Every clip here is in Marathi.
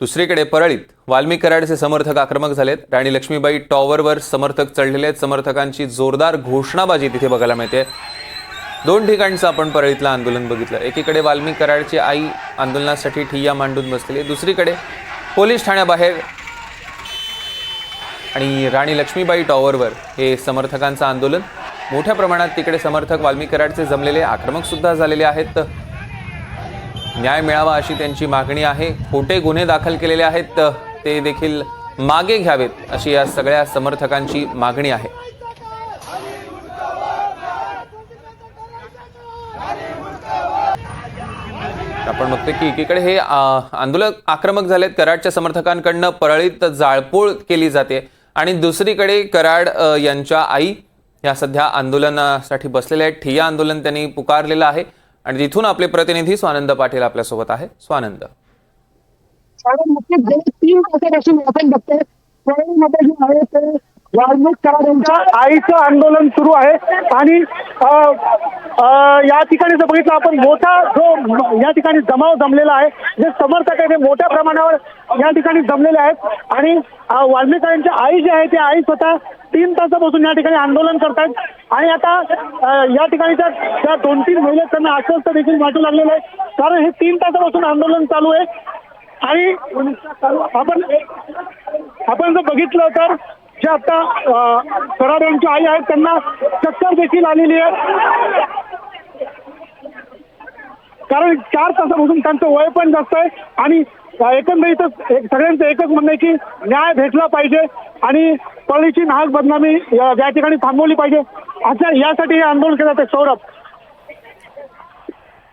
दुसरीकडे परळीत वाल्मिक कराडचे समर्थक आक्रमक झालेत. राणी लक्ष्मीबाई टॉवरवर समर्थक चढलेले आहेत. समर्थकांची जोरदार घोषणाबाजी तिथे बघायला मिळते. दोन ठिकाणचं आपण परळीतलं आंदोलन बघितलं. एकीकडे वाल्मिक कराडची आई आंदोलनासाठी ठिय्या मांडून बसलेली दुसरीकडे पोलीस ठाण्याबाहेर आणि राणी लक्ष्मीबाई टॉवरवर हे समर्थकांचं आंदोलन. मोठ्या प्रमाणात तिकडे समर्थक वाल्मिक कराडचे जमलेले आक्रमक सुद्धा झालेले आहेत. न्याय मिळावा अशी त्यांची मागणी आहे. खोटे गुन्हे दाखल केलेले आहेत ते देखील मागे घ्यावेत अशी या सगळ्या समर्थकांची मागणी आहे. आपण बघतोय की एकीकडे हे आंदोलक आक्रमक झालेत. कराडच्या समर्थकांकडनं परळीत जाळपोळ केली जाते आणि दुसरीकडे कराड यांच्या आई या सध्या आंदोलनासाठी बसलेल्या आहेत. ठिय्या आंदोलन त्यांनी पुकारलेलं आहे. आणि तिथून आपले प्रतिनिधी स्वानंद पाटील आपल्यासोबत आहे. स्वानंद. कारण तीन आपण बघतोय परळीमध्ये वाल्मिक कराड यांच्या आईचं आंदोलन सुरू आहे. आणि या ठिकाणी जर बघितलं आपण मोठा जो या ठिकाणी जमाव जमलेला आहे जे समर्थक आहे ते मोठ्या प्रमाणावर या ठिकाणी जमलेले आहेत. आणि अं, आई जी आहे ती आई स्वतः तीन तासापासून या ठिकाणी आंदोलन करतायत. आणि आता या ठिकाणीच्या त्या दोन तीन महिला त्यांना आश्वस्त देखील वाटू लागलेलं आहे. कारण हे तीन तासापासून आंदोलन चालू आहे. आणि आपण आपण जर बघितलं तर ज्या आता अं, कराड यांची आई आहेत त्यांना चक्कर देखील आलेली आहे कारण चार तासापासून त्यांचं वय पण जास्त आहे आणि एकंदरीतच सगळ्यांचं एकच म्हणणं आहे की न्याय भेटला पाहिजे आणि पळीची नाहक बदनामी या ठिकाणी थांबवली पाहिजे. अशा यासाठी हे आंदोलन केलं जाते. सौरभ.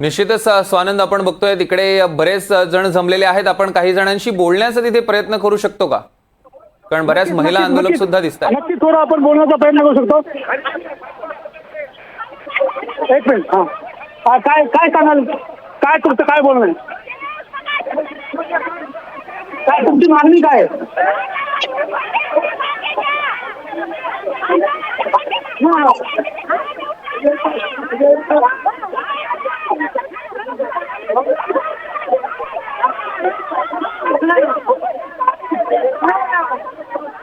निश्चितच स्वानंद आपण बघतोय तिकडे बरेच जण जमलेले आहेत. आपण काही जणांशी बोलण्याचा तिथे प्रयत्न करू शकतो का? कारण बऱ्याच महिला आंदोलक सुद्धा दिसत आहेत नक्की थोडं आपण बोलण्याचा प्रयत्न करू शकतो एक मिनिट हा काय काय सांगाल काय तुमचं काय बोलणं? काय तुमची मागणी काय? हा.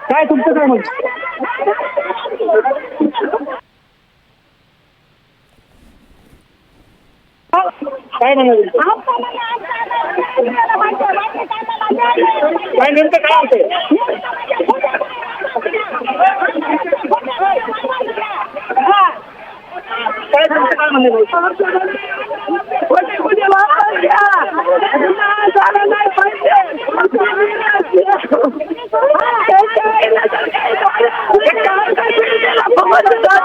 काय तुमचं काय म्हणणं काय काय नेमकं काय होते काय तुमचं काय म्हणणं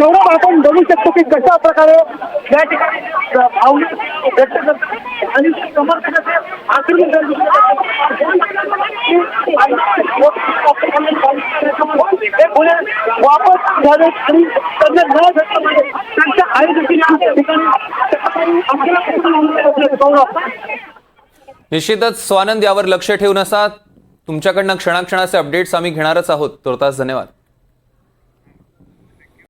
सौरभ आपण बघू शकतो की कशा प्रकारे या ठिकाणी भावना व्यक्त करतात आणि समर्थकाचे आक्रमण वापस झाले आणि त्यांना न्याय भेटला त्यांच्या आई देखील या ठिकाणी आपल्याला निश्चितच स्वानंद यावर लक्ष ठेवून असा तुमच्याकडनं क्षणाक्षणाचे अपडेट्स आम्ही घेणारच आहोत. तुर्तास धन्यवाद.